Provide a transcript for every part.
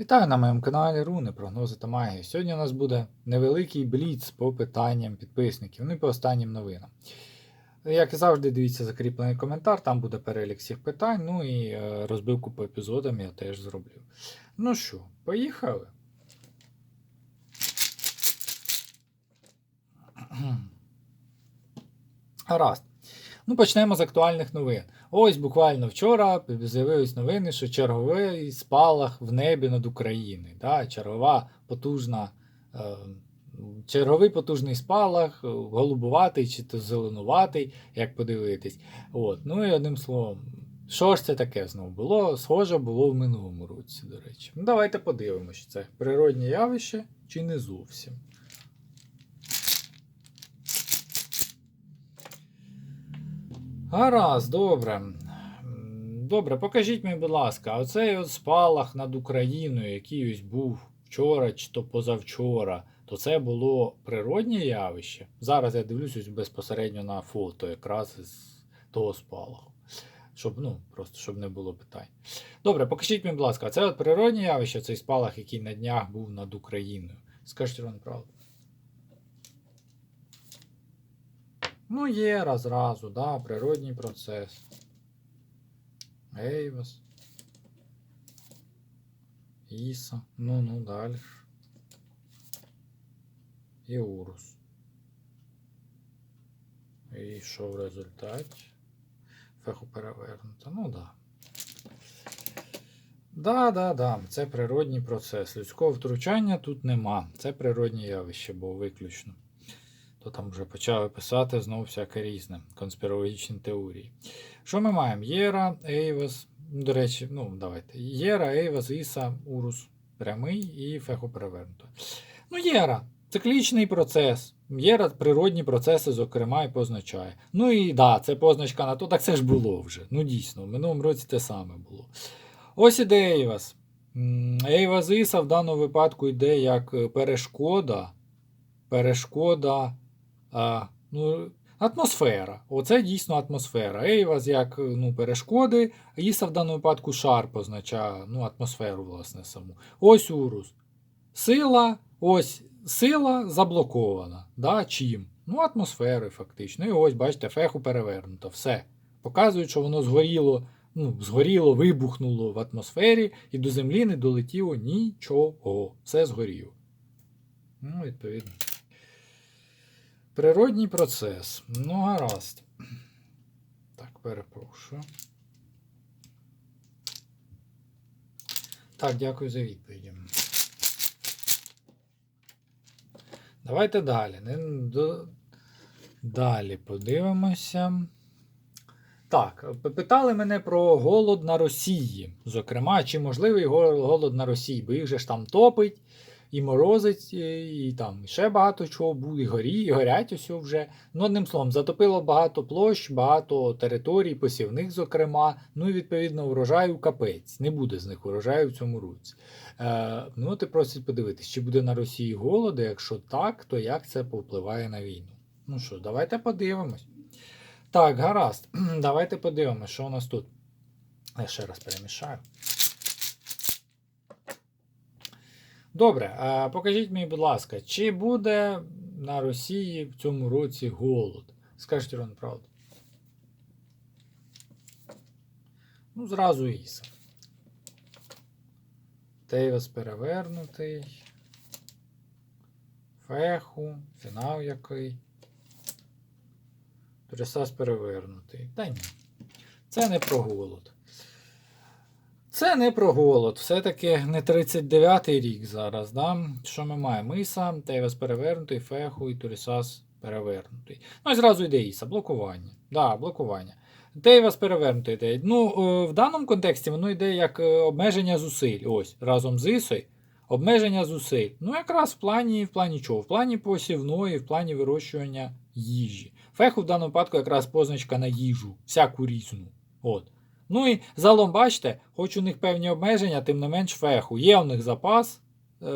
Вітаю на моєму каналі Руни, прогнози та магія. Сьогодні у нас буде невеликий бліц по питанням підписників, ну і по останнім новинам. Як і завжди, дивіться закріплений коментар, там буде перелік всіх питань, ну і е, розбивку по епізодам я теж зроблю. Ну що, поїхали? Гаразд. Ну, почнемо з актуальних новин. Ось буквально вчора з'явились новини, що черговий спалах в небі над Україною. Да? Чергова потужна, е, черговий потужний спалах, голубуватий чи то зеленуватий, як подивитись. От. Ну і одним словом, що ж це таке знову було? Схоже було в минулому році, до речі. Ну, давайте подивимося, це природнє явище чи не зовсім. Гаразд, добре. Добре, покажіть мені, будь ласка, оцей от спалах над Україною, який ось був вчора чи то позавчора, то це було природнє явище. Зараз я дивлюсь ось безпосередньо на фото, якраз із того спалаху. Щоб, ну, просто щоб не було питань. Добре, покажіть мені, будь ласка, це от природнє явище, цей спалах, який на днях був над Україною. Скажіть вам правду. Ну, є раз разу, да, природній процес. Ейвас. Іса. Ну, ну, далі. І Урус. І що в результаті? Феху перевернуто. Ну да. Да, да, да. Це природній процес. Людського втручання тут нема. Це природнє явище було виключно то там вже почали писати знову всяке різне, конспірологічні теорії. Що ми маємо? Єра, Ейвас, до речі, ну давайте. Єра, Ейвас, Іса, Урус прямий і Фехо перевернуто. Ну, Єра, циклічний процес. Єра природні процеси, зокрема, і позначає. Ну і да, це позначка на то, так це ж було вже. Ну дійсно, в минулому році те саме було. Ось іде Ейвас. Іса в даному випадку йде як е, перешкода. Перешкода а, ну, атмосфера. Оце дійсно атмосфера. Ейвас як ну, перешкоди, Іса в даному випадку шар позначає ну, атмосферу, власне, саму. Ось урус. Сила, ось сила заблокована. Да? Чим? Ну, атмосферою, фактично. І ось, бачите, феху перевернуто. Все. Показують, що воно згоріло, ну, згоріло, вибухнуло в атмосфері, і до землі не долетіло нічого. Все згоріло. Ну, відповідно. Природній процес. Ну, гаразд. Так, перепрошую. Так, дякую за відповіді. Давайте далі. Далі подивимося. Так, питали мене про голод на Росії. Зокрема, чи можливий голод на Росії, бо їх же ж там топить і морозить, і, і там ще багато чого буде, і горі, і горять усе вже. Ну, одним словом, затопило багато площ, багато територій, посівних, зокрема. Ну і відповідно врожаю капець. Не буде з них урожаю в цьому році. Е, ну, от і просять подивитись, чи буде на Росії голод, якщо так, то як це повпливає на війну. Ну що, давайте подивимось. Так, гаразд. Давайте подивимось, що у нас тут. Я ще раз перемішаю. Добре, а покажіть мені, будь ласка, чи буде на Росії в цьому році голод? Скажіть Ірон, правду. Ну, зразу Іса. Тейвас перевернутий. Феху, фінал який. Трисас перевернутий. Та ні. Це не про голод. Це не про голод. Все-таки не 39-й рік зараз. Да? Що ми маємо? Іса, Тейвас перевернутий, Феху і Турісас перевернутий. Ну і зразу йде Іса, блокування. Да, блокування. Тейвас перевернутий йде. Ну, е, в даному контексті воно йде як е, обмеження зусиль. Ось, разом з Ісою. Обмеження зусиль. Ну, якраз в плані, в плані чого? В плані посівної, в плані вирощування їжі. Феху в даному випадку якраз позначка на їжу, всяку різну. От. Ну і загалом, бачите, хоч у них певні обмеження, тим не менш феху. Є у них запас. Е,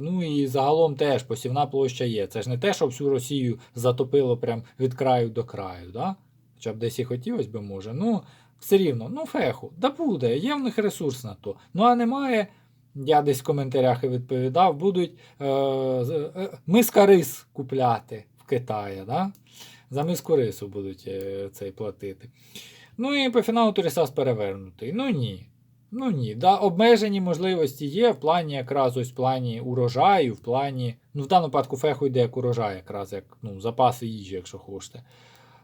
ну і загалом теж посівна площа є. Це ж не те, що всю Росію затопило прям від краю до краю. Да? Хоча б десь і хотілося би, може. Ну, все рівно, ну феху, да буде, є в них ресурс на то. Ну а немає. я десь в коментарях і відповідав, будуть е, е, миска рис купляти в Китаї. Да? За миску рису будуть е, цей платити. Ну і по фіналу Турісас перевернутий. Ну ні. Ну ні. Да, обмежені можливості є в плані якраз ось в плані урожаю, в плані. Ну, в даному випадку феху йде як урожай, якраз як ну, запаси їжі, якщо хочете.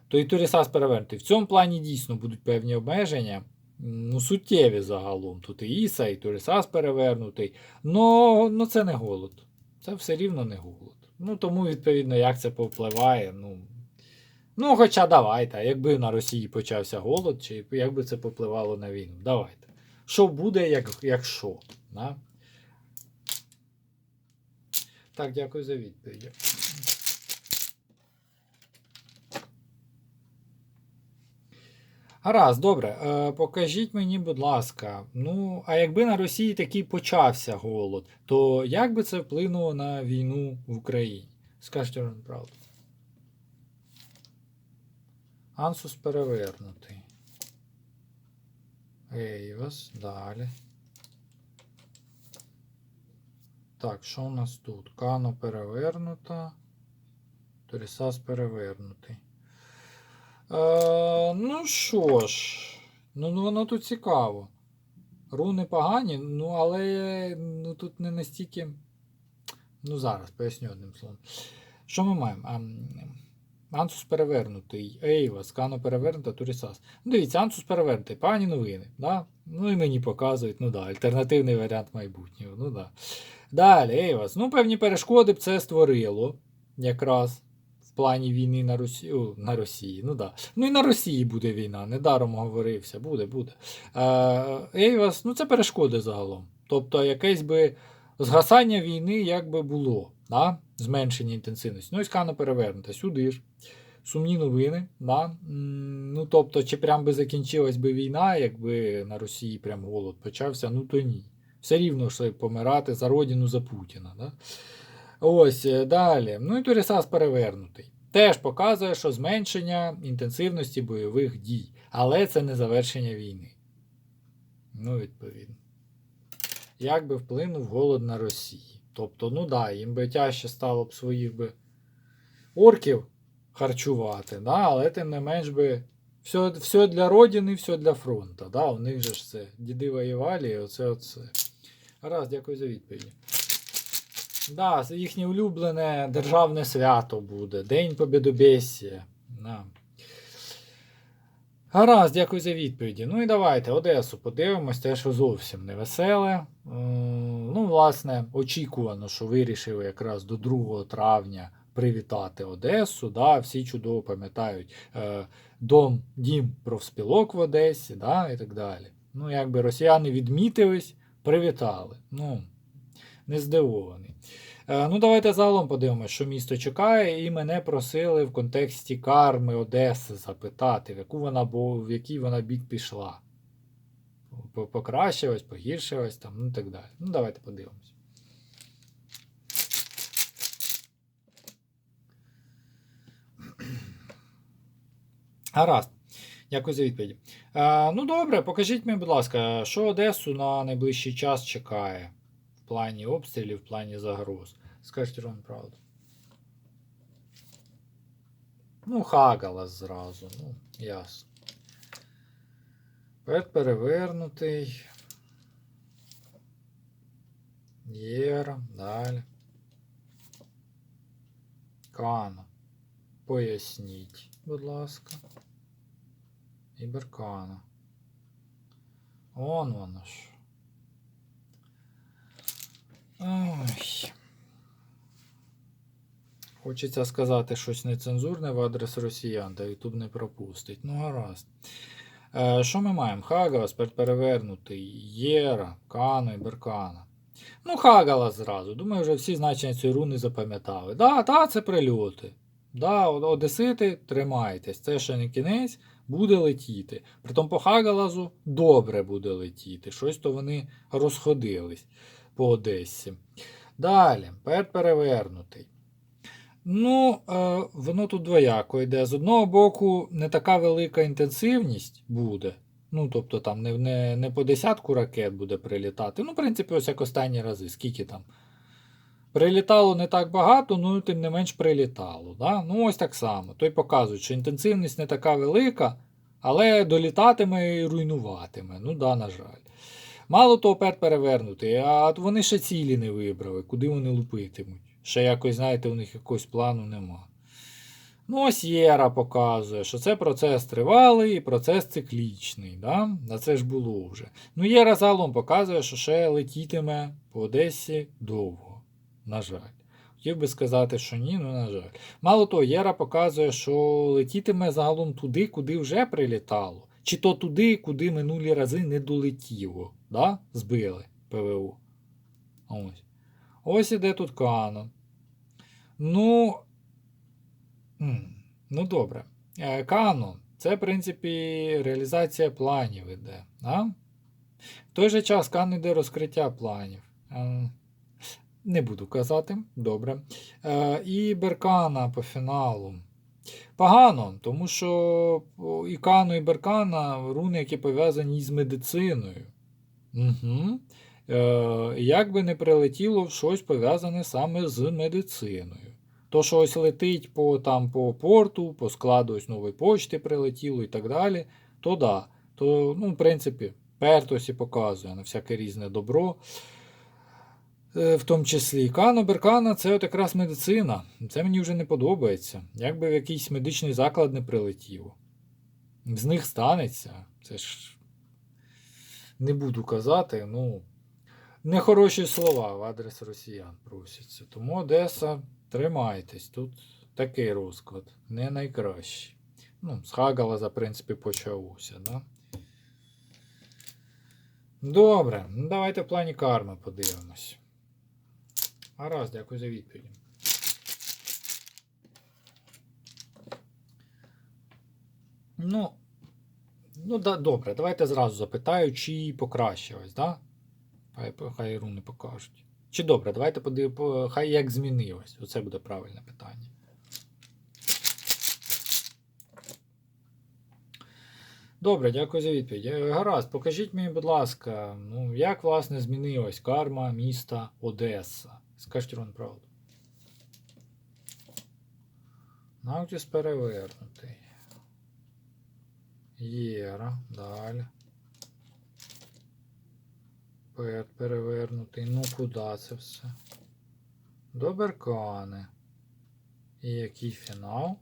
То і Турісас перевернутий. В цьому плані дійсно будуть певні обмеження. Ну, суттєві загалом. Тут і Іса, і Турісас перевернутий. Но, ну це не голод. Це все рівно не голод. Ну тому, відповідно, як це повпливає. Ну, ну хоча давайте, якби на Росії почався голод, чи як би це попливало на війну. Давайте. Що буде, як, якщо? Да? Так, дякую за відповідь. Гаразд, добре. Е, покажіть мені, будь ласка, ну, а якби на Росії такий почався голод, то як би це вплинуло на війну в Україні? Скажіть вам правду. Ансус перевернутий. Ейвас, далі. Так, що у нас тут? Кано перевернута. Торісас перевернутий. Е, ну що ж, ну, ну воно тут цікаво. Руни погані, ну але ну, тут не настільки. Ну, зараз поясню одним словом. Що ми маємо? Ансус перевернутий, Ейва, Скано перевернута, Турісас. Ну, дивіться, Ансус перевернутий, погані новини. Да? Ну і мені показують, ну да, альтернативний варіант майбутнього. Ну да. Далі, Ейвас. Ну, певні перешкоди б це створило якраз в плані війни на Росії. О, на Росії. Ну да. Ну і на Росії буде війна, недаром говорився, буде, буде. Е, Ейвас, ну це перешкоди загалом. Тобто якесь би згасання війни як би було, да? зменшення інтенсивності. Ну і скано перевернута. Сюди ж. Сумні новини. Да? Ну, тобто, чи прям би закінчилась би війна, якби на Росії прям голод почався, ну то ні. Все рівно що помирати за родину за Путіна. Да? Ось е, далі. Ну і Турісас перевернутий. Теж показує, що зменшення інтенсивності бойових дій. Але це не завершення війни. Ну, відповідно. Як би вплинув голод на Росії? Тобто, ну да, їм би тяжче стало б своїх би орків харчувати, да, але тим не менш би все, все для родини, все для фронту. Да, у них же ж це діди воювали, і оце оце. Гаразд, дякую за відповідь. Да, їхнє улюблене державне свято буде. День Побєдобєсія. Да. Гаразд, дякую за відповіді. Ну і давайте Одесу подивимось, те, що зовсім не веселе. Ну, власне, очікувано, що вирішили якраз до 2 травня привітати Одесу. Да, Всі чудово пам'ятають е, дом, дім профспілок в Одесі, да, і так далі. Ну, якби росіяни відмітились, привітали. Ну, не здивований. Е, Ну, давайте загалом подивимося, що місто чекає, і мене просили в контексті карми Одеси запитати, в яку вона в який вона бік пішла. По- Покращилась, погіршилась там, ну так далі. Ну, давайте подивимось. Гаразд. Дякую за відповідь. Е, ну добре, покажіть мені, будь ласка, що Одесу на найближчий час чекає плані обстрілів, в плані загроз. Скажіть вам правду. Ну, Хагалас зразу, ну, ясно. Пет перевернутий. Єра, далі. Кана. Поясніть, будь ласка. І Беркана. Он воно ж. Ой. Хочеться сказати щось нецензурне в адрес росіян, та Ютуб не пропустить. Ну, гаразд. Е, що ми маємо? Хагалас перевернутий, Єра, Кано і Беркана. Ну, Хагалас зразу. Думаю, вже всі значення цієї руни запам'ятали. Да, та, це прильоти. Да, Одесити, тримайтесь. Це ще не кінець, буде летіти. Притом по Хагалазу добре буде летіти. Щось то вони розходились по Одесі. Далі, пер перевернутий. Ну, е, воно тут двояко йде. З одного боку, не така велика інтенсивність буде. Ну, тобто там не, не, не по десятку ракет буде прилітати. Ну, в принципі, ось як останні рази, скільки там. Прилітало не так багато, ну тим не менш прилітало. Да? Ну, ось так само. Той показує, що інтенсивність не така велика, але долітатиме і руйнуватиме. Ну да, на жаль. Мало того, пер перевернутий, а вони ще цілі не вибрали, куди вони лупитимуть. Ще якось, знаєте, у них якогось плану нема. Ну, ось Єра показує, що це процес тривалий і процес циклічний. Да? А це ж було вже. Ну, Єра загалом показує, що ще летітиме по Одесі довго. На жаль. Хотів би сказати, що ні, ну на жаль. Мало того, Єра показує, що летітиме загалом туди, куди вже прилітало. Чи то туди, куди минулі рази не долетіло. Да? Збили ПВО. Ось. Ось іде тут Кано. Ну. Ну, добре. Е, Кано. Це, в принципі, реалізація планів іде. Да? В той же час Кано йде розкриття планів. Е, Не буду казати, добре. Е, і Беркана по фіналу. Погано, тому що і Кано, і Беркана руни, які пов'язані з медициною. Угу. Е, як би не прилетіло щось пов'язане саме з медициною. То, що ось летить по, там, по порту, по складу ось нової почти прилетіло і так далі, то да. То, ну, в принципі, Пертос і показує на всяке різне добро. Е, В тому числі Кано Беркана це от якраз медицина. Це мені вже не подобається. Якби в якийсь медичний заклад не прилетіло. З них станеться. Це ж не буду казати, ну. Нехороші слова в адрес росіян просяться. Тому Одеса, тримайтесь. Тут такий розклад. Не найкращий. Ну, з Хагалаза, в принципі, почалося, да? Добре, ну давайте в плані карми подивимось. Гаразд, дякую за відповідь. Ну, ну да, добре, давайте зразу запитаю, чи покращилось, да? Хай, хай руни покажуть. Чи добре, давайте подивимо, хай як змінилось. Оце буде правильне питання. Добре, дякую за відповідь. Е, Гаразд, покажіть мені, будь ласка, ну, як власне змінилась карма міста Одеса? Скажіть Рон правду. Наутіс перевернутий. Єра, далі. Пет перевернутий. Ну куди це все? До Беркани. І який фінал?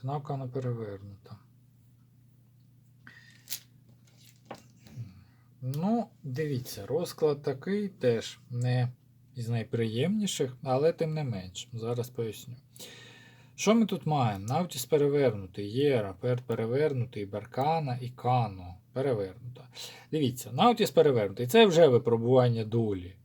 Фінал Кана перевернута. Ну, дивіться, розклад такий теж не із найприємніших, але тим не менш. Зараз поясню. Що ми тут маємо? Навтіс перевернутий, Єра, Перт перевернутий, Беркана і Кано перевернута. Дивіться, Наутіс перевернутий. Це вже випробування долі.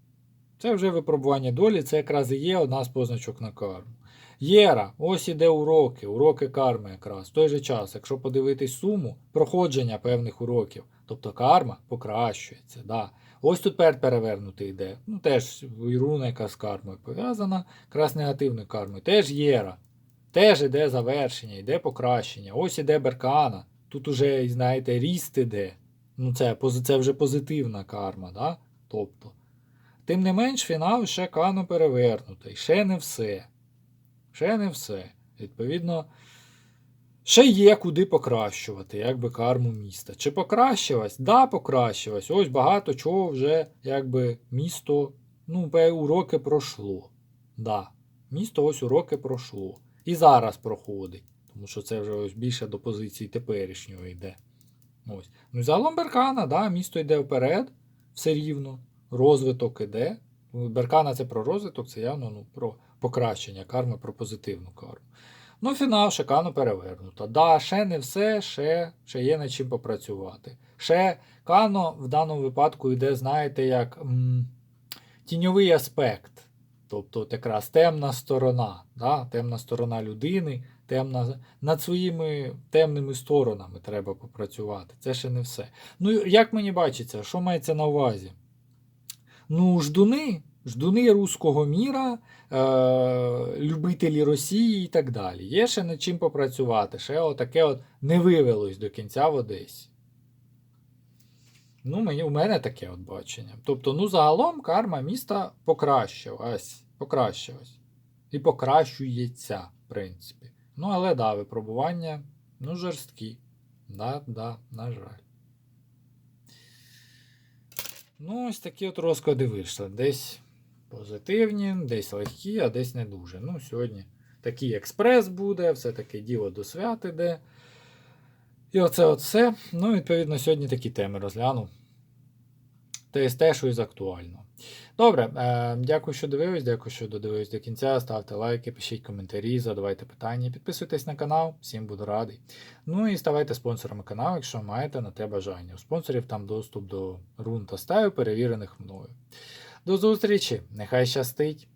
Це вже випробування долі, це якраз і є одна з позначок на карму. Єра, ось іде уроки, уроки карми якраз. В той же час, якщо подивитись суму проходження певних уроків, тобто карма покращується. Да. Ось тут перед перевернутий йде. Ну, теж руна, яка з кармою пов'язана, якраз негативною кармою. Теж єра. Теж іде завершення, йде покращення. Ось іде беркана. Тут уже, знаєте, ріст іде. Ну, це, це вже позитивна карма, да? Тобто. Тим не менш, фінал ще кано перевернутий. Ще не все. Ще не все. Відповідно, ще є куди покращувати, якби карму міста. Чи покращилась? Да, покращилась. Ось багато чого вже якби місто, ну, уроки пройшло. Да. Місто ось уроки пройшло. І зараз проходить. Тому що це вже ось більше до позиції теперішнього йде. Ось. Ну загалом Беркана, да, місто йде вперед, все рівно. Розвиток іде. Беркана це про розвиток, це явно ну, про покращення карми, про позитивну карму. Ну, фінал шикарно перевернуто. Да, ще не все, ще, ще є над чим попрацювати. Ще Кано в даному випадку йде, знаєте, як м, тіньовий аспект. Тобто от якраз темна сторона, да? темна сторона людини, темна, над своїми темними сторонами треба попрацювати. Це ще не все. Ну, як мені бачиться, що мається на увазі? Ну, ждуни, ждуни руського міра, е, любителі Росії і так далі. Є ще над чим попрацювати. Ще отаке от не вивелось до кінця в Одесі. Ну, мені, у мене таке от бачення. Тобто, ну, загалом карма міста покращилась. Покращилась. І покращується, в принципі. Ну, але да, випробування, ну, жорсткі. Да, да, на жаль. Ну, ось такі от розклади вийшли. Десь позитивні, десь легкі, а десь не дуже. Ну, сьогодні такий експрес буде, все-таки діло до свят іде. І оце от все. Ну, відповідно, сьогодні такі теми розглянув. ТСТ, що із актуального. Добре, е, дякую, що дивились, дякую, що додивились до кінця. Ставте лайки, пишіть коментарі, задавайте питання, підписуйтесь на канал, всім буду радий. Ну і ставайте спонсорами каналу, якщо маєте на те бажання. У спонсорів там доступ до рун та стаю, перевірених мною. До зустрічі! Нехай щастить!